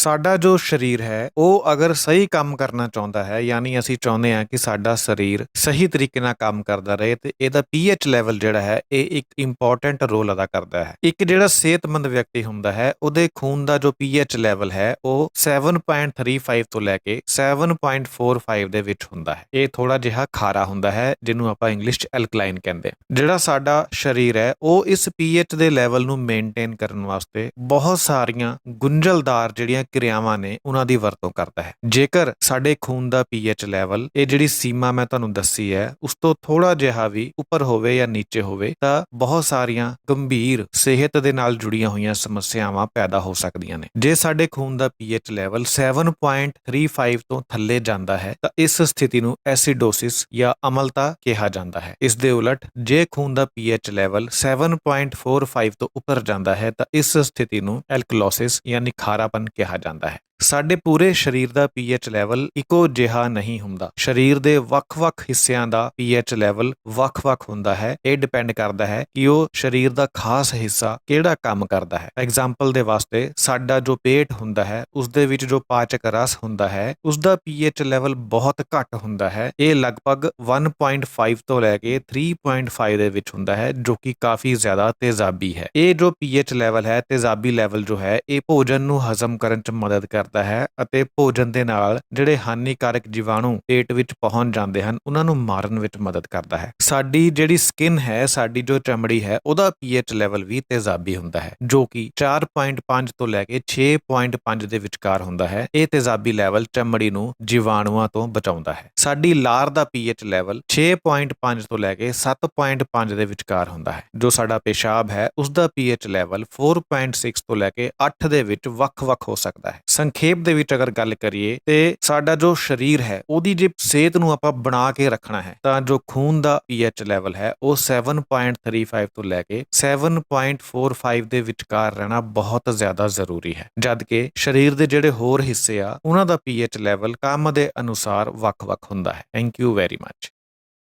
ਸਾਡਾ ਜੋ ਸਰੀਰ ਹੈ, ਉਹ ਅਗਰ ਸਹੀ ਕੰਮ ਕਰਨਾ ਚਾਹੁੰਦਾ ਹੈ, ਯਾਨੀ ਅਸੀਂ ਚਾਹੁੰਦੇ ਹਾਂ ਕਿ ਸਾਡਾ ਸਰੀਰ ਸਹੀ ਤਰੀਕੇ ਨਾਲ ਕੰਮ ਕਰਦਾ ਰਹੇ ਤੇ ਇਹਦਾ ਪੀਐਚ ਲੈਵਲ ਜਿਹੜਾ ਹੈ, ਇਹ ਇੱਕ ਇੰਪੋਰਟੈਂਟ ਰੋਲ ਅਦਾ ਕਰਦਾ ਹੈ। ਇੱਕ ਜਿਹੜਾ ਸਿਹਤਮੰਦ ਵਿਅਕਤੀ ਹੁੰਦਾ ਹੈ, ਉਹਦੇ ਖੂਨ ਦਾ ਜੋ ਪੀਐਚ ਲੈਵਲ ਹੈ, ਉਹ 7.35 ਤੋਂ ਲੈ ਕੇ 7.45 ਦੇ ਵਿੱਚ ਹੁੰਦਾ ਹੈ। ਇਹ ਥੋੜਾ ਜਿਹਾ ਖਾਰਾ ਹੁੰਦਾ ਹੈ, ਜਿਹਨੂੰ ਆਪਾਂ ਇੰਗਲਿਸ਼ ਚ ਐਲਕਲਾਈਨ ਕਹਿੰਦੇ ਹਾਂ। ਜਿਹੜਾ ਸਾਡਾ ਸਰੀਰ ਹੈ, ਉਹ ਇਸ ਪੀਐਚ ਦੇ ਲੈਵਲ ਨੂੰ ਮੇਨਟੇਨ ਕਰਨ ਵਾਸਤੇ ਬਹੁਤ ਸਾਰੀਆਂ ਗੁੰਝਲਦਾਰ ਜਿਹੜੀਆਂ ਕਿਰਿਆਵਾਂ ਨੇ ਉਹਨਾਂ ਦੀ ਵਰਤੋਂ ਕਰਦਾ ਹੈ। ਜੇਕਰ ਸਾਡੇ ਖੂਨ ਦਾ ਪੀਐਚ ਲੈਵਲ, ਇਹ ਜਿਹੜੀ ਸੀਮਾ ਮੈਂ ਤੁਹਾਨੂੰ ਦੱਸੀ ਹੈ, ਉਸ ਤੋਂ ਥੋੜਾ ਜਿਹਾ ਵੀ ਉੱਪਰ ਹੋਵੇ ਜਾਂ ਨੀਚੇ ਹੋਵੇ, ਤਾਂ ਬਹੁਤ ਸਾਰੀਆਂ ਗੰਭੀਰ ਸਿਹਤ ਦੇ ਨਾਲ ਜੁੜੀਆਂ ਹੋਈਆਂ ਸਮੱਸਿਆਵਾਂ ਪੈਦਾ ਹੋ ਸਕਦੀਆਂ ਨੇ। ਜੇ ਸਾਡੇ ਖੂਨ ਦਾ ਪੀਐਚ ਲੈਵਲ 7.35 ਤੋਂ ਥੱਲੇ ਜਾਂਦਾ ਹੈ, ਤਾਂ ਇਸ ਸਥਿਤੀ ਨੂੰ ਐਸਿਡੋਸਿਸ ਜਾਂ ਅਮਲਤਾ ਕਿਹਾ ਜਾਂਦਾ ਹੈ। ਇਸ ਦੇ ਉਲਟ, ਜੇ ਖੂਨ ਦਾ ਪੀਐਚ ਲੈਵਲ 7.45 ਤੋਂ ਉੱਪਰ ਜਾਂਦਾ ਹੈ, ਤਾਂ ਇਸ ਸਥਿਤੀ ਨੂੰ ਐਲਕਲੋਸਿਸ ਯਾਨੀ ਖਾਰਾਪਨ ਕਿਹਾ ਜਾਂਦਾ ਹੈ ਸਾਡੇ ਪੂਰੇ ਸਰੀਰ ਦਾ ਪੀਐਚ ਲੈਵਲ ਇੱਕੋ ਜਿਹਾ ਨਹੀਂ ਹੁੰਦਾ। ਸਰੀਰ ਦੇ ਵੱਖ-ਵੱਖ ਹਿੱਸਿਆਂ ਦਾ ਪੀਐਚ ਲੈਵਲ ਵੱਖ-ਵੱਖ ਹੁੰਦਾ ਹੈ। ਇਹ ਡਿਪੈਂਡ ਕਰਦਾ ਹੈ ਕਿ ਉਹ ਸਰੀਰ ਦਾ ਖਾਸ ਹਿੱਸਾ ਕਿਹੜਾ ਕੰਮ ਕਰਦਾ ਹੈ। ਐਗਜ਼ਾਮਪਲ ਦੇ ਵਾਸਤੇ ਸਾਡਾ ਜੋ ਪੇਟ ਹੁੰਦਾ ਹੈ ਉਸ ਦੇ ਵਿੱਚ ਜੋ ਪਾਚਕ ਰਸ ਹੁੰਦਾ ਹੈ ਉਸ ਦਾ ਪੀਐਚ ਲੈਵਲ ਬਹੁਤ ਘੱਟ ਹੁੰਦਾ ਹੈ। ਇਹ ਲਗਭਗ 1.5 ਤੋਂ ਲੈ ਕੇ 3.5 ਦੇ ਵਿੱਚ ਹੁੰਦਾ ਹੈ, ਜੋ ਕਿ ਕਾਫੀ ਜ਼ਿਆਦਾ ਤੇਜ਼ਾਬੀ ਹੈ। ਇਹ ਜੋ ਪੀਐਚ ਲੈਵਲ ਹੈ, ਤੇਜ਼ਾਬੀ ਲੈਵਲ ਜੋ ਹੈ, ਇਹ ਭੋਜਨ ਨੂੰ ਹਜ਼ਮ ਕਰਨ 'ਚ ਮਦਦ ਕਰਦਾ ਹੈ ਅਤੇ ਭੋਜਨ ਦੇ ਨਾਲ ਜਿਹੜੇ ਹਾਨੀਕਾਰਕ ਜੀਵਾਣੂ ਪੇਟ ਵਿੱਚ ਪਹੁੰਚ ਜਾਂਦੇ ਹਨ, ਉਹਨਾਂ ਨੂੰ ਮਾਰਨ ਵਿੱਚ ਮਦਦ ਕਰਦਾ ਹੈ। ਸਾਡੀ ਜਿਹੜੀ ਸਕਿਨ ਹੈ, ਸਾਡੀ ਜੋ ਚਮੜੀ ਹੈ, ਉਹਦਾ ਪੀਐਚ ਲੈਵਲ ਵੀ ਤੇਜ਼ਾਬੀ ਹੁੰਦਾ ਹੈ, ਜੋ ਕਿ 4.5 ਤੋਂ ਲੈ ਕੇ 6.5 ਦੇ ਵਿਚਕਾਰ ਹੁੰਦਾ ਹੈ। ਇਹ ਤੇਜ਼ਾਬੀ ਲੈਵਲ ਚਮੜੀ ਨੂੰ ਜੀਵਾਣੂਆਂ ਤੋਂ ਬਚਾਉਂਦਾ ਹੈ। ਸਾਡੀ ਲਾਰ ਦਾ ਪੀਐਚ ਲੈਵਲ 6.5 ਤੋਂ ਲੈ ਕੇ 7.5 ਦੇ ਵਿਚਕਾਰ ਹੁੰਦਾ ਹੈ। ਜੋ ਸਾਡਾ ਪੇਸ਼ਾਬ ਹੈ ਉਸ ਦਾ ਪੀਐਚ ਲੈਵਲ 4.6 ਤੋਂ ਲੈ ਕੇ 8 ਦੇ ਵਿੱਚ ਵੱਖ-ਵੱਖ ਹੋ ਸਕਦਾ ਹੈ। ਸੰਖਿਆ ਸੰਖੇਪ ਦੇ ਵਿੱਚ ਅਗਰ ਗੱਲ ਕਰੀਏ ਤੇ ਸਾਡਾ ਜੋ ਸਰੀਰ ਹੈ, ਉਹਦੀ ਜੇ ਸਿਹਤ ਨੂੰ ਆਪਾਂ ਬਣਾ ਕੇ ਰੱਖਣਾ ਹੈ, ਤਾਂ ਜੋ ਖੂਨ ਦਾ ਪੀਐਚ ਲੈਵਲ ਹੈ, ਉਹ 7.35 ਤੋਂ ਲੈ ਕੇ 7.45 ਦੇ ਵਿਚਕਾਰ ਰਹਿਣਾ ਬਹੁਤ ਜ਼ਿਆਦਾ ਜ਼ਰੂਰੀ ਹੈ। ਜਦ ਕਿ ਸਰੀਰ ਦੇ ਜਿਹੜੇ ਹੋਰ ਹਿੱਸੇ ਆ, ਉਹਨਾਂ ਦਾ ਪੀਐਚ ਲੈਵਲ ਕੰਮ ਦੇ ਅਨੁਸਾਰ ਵੱਖ-ਵੱਖ ਹੁੰਦਾ ਹੈ। Thank you very much